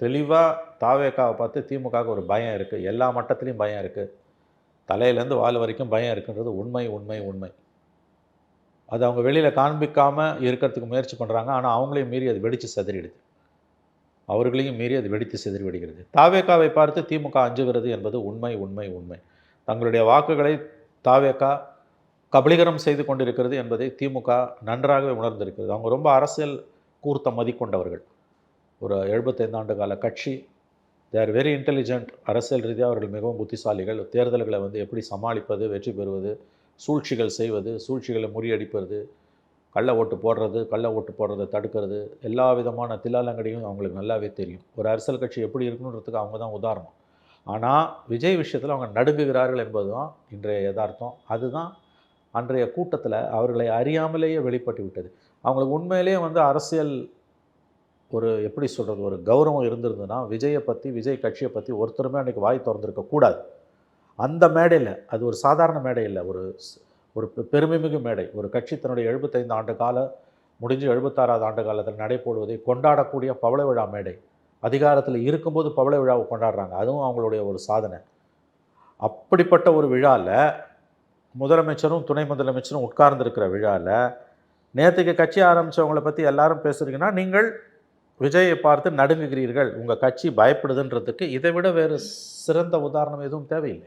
தெளிவாக தாவேக்காவை பார்த்து திமுகவுக்கு ஒரு பயம் இருக்குது எல்லா மட்டத்துலேயும் பயம் இருக்குது தலையிலேருந்து வால் வரைக்கும் பயம் இருக்குன்றது உண்மை உண்மை உண்மை. அது அவங்க வெளியில் காண்பிக்காமல் இருக்கிறதுக்கு முயற்சி பண்ணுறாங்க ஆனால் அவங்களையும் மீறி அது வெடித்து சிதறிடுது. அவர்களையும் மீறி அது வெடித்து செதறி விடுகிறது தாவேக்காவை பார்த்து திமுக அஞ்சுகிறது என்பது உண்மை உண்மை உண்மை. தங்களுடைய வாக்குகளை தாவேக்கா கபலீகரம் செய்து கொண்டிருக்கிறது என்பதை திமுக நன்றாகவே உணர்ந்திருக்கிறது. அவங்க ரொம்ப அரசியல் கூர்த்த மதிக்கொண்டவர்கள். ஒரு எழுபத்தைந்தாண்டு கால கட்சி. தேர் வெரி இன்டெலிஜென்ட் அரசியல் ரீதியாக அவர்கள் மிகவும் புத்திசாலிகள். தேர்தல்களை வந்து எப்படி சமாளிப்பது வெற்றி பெறுவது சூழ்ச்சிகள் செய்வது சூழ்ச்சிகளை முறியடிப்பது கள்ள ஓட்டு போடுறது கள்ள ஓட்டு போடுறதை தடுக்கிறது எல்லா விதமான தில்லாலங்கடியும் அவங்களுக்கு நல்லாவே தெரியும். ஒரு அரசியல் கட்சி எப்படி இருக்கணுன்றதுக்கு அவங்க தான் உதாரணம். ஆனால் விஜய் விஷயத்தில் அவங்க நடுங்குகிறார்கள் என்பது தான் இன்றைய யதார்த்தம். அதுதான் அன்றைய கூட்டத்தில் அவர்களை அறியாமலேயே வெளிப்பட்டு விட்டது அவங்களுக்கு உண்மையிலேயே வந்து அரசியல் ஒரு எப்படி சொல்கிறது ஒரு கௌரவம் இருந்திருந்ததுன்னா விஜயை பற்றி விஜய் கட்சியை பற்றி ஒருத்தருமே அன்றைக்கி வாய் திறந்திருக்க கூடாது. அந்த மேடையில் அது ஒரு சாதாரண மேடை இல்லை ஒரு ஸ்- ஒரு பெ- பெருமைமிகு மேடை. ஒரு கட்சி தன்னுடைய எழுபத்தைந்து ஆண்டு கால முடிஞ்சு எழுபத்தாறாவது ஆண்டு காலத்தில் நடைபோடுவதை கொண்டாடக்கூடிய பவள விழா மேடை. அதிகாரத்தில் இருக்கும்போது பவள விழாவை கொண்டாடுறாங்க. அதுவும் அவங்களுடைய ஒரு சாதனை. அப்படிப்பட்ட ஒரு விழாவில் முதலமைச்சரும் துணை முதலமைச்சரும் உட்கார்ந்துருக்கிற விழாவில் நேற்றுக்கு கட்சி ஆரம்பித்தவங்கள பற்றி எல்லாரும் பேசுகிறீங்கன்னா நீங்கள் விஜயை பார்த்து நடுங்குகிறீர்கள் உங்கள் கட்சி பயப்படுதுன்றதுக்கு இதை விட வேறு சிறந்த உதாரணம் எதுவும் தேவையில்லை.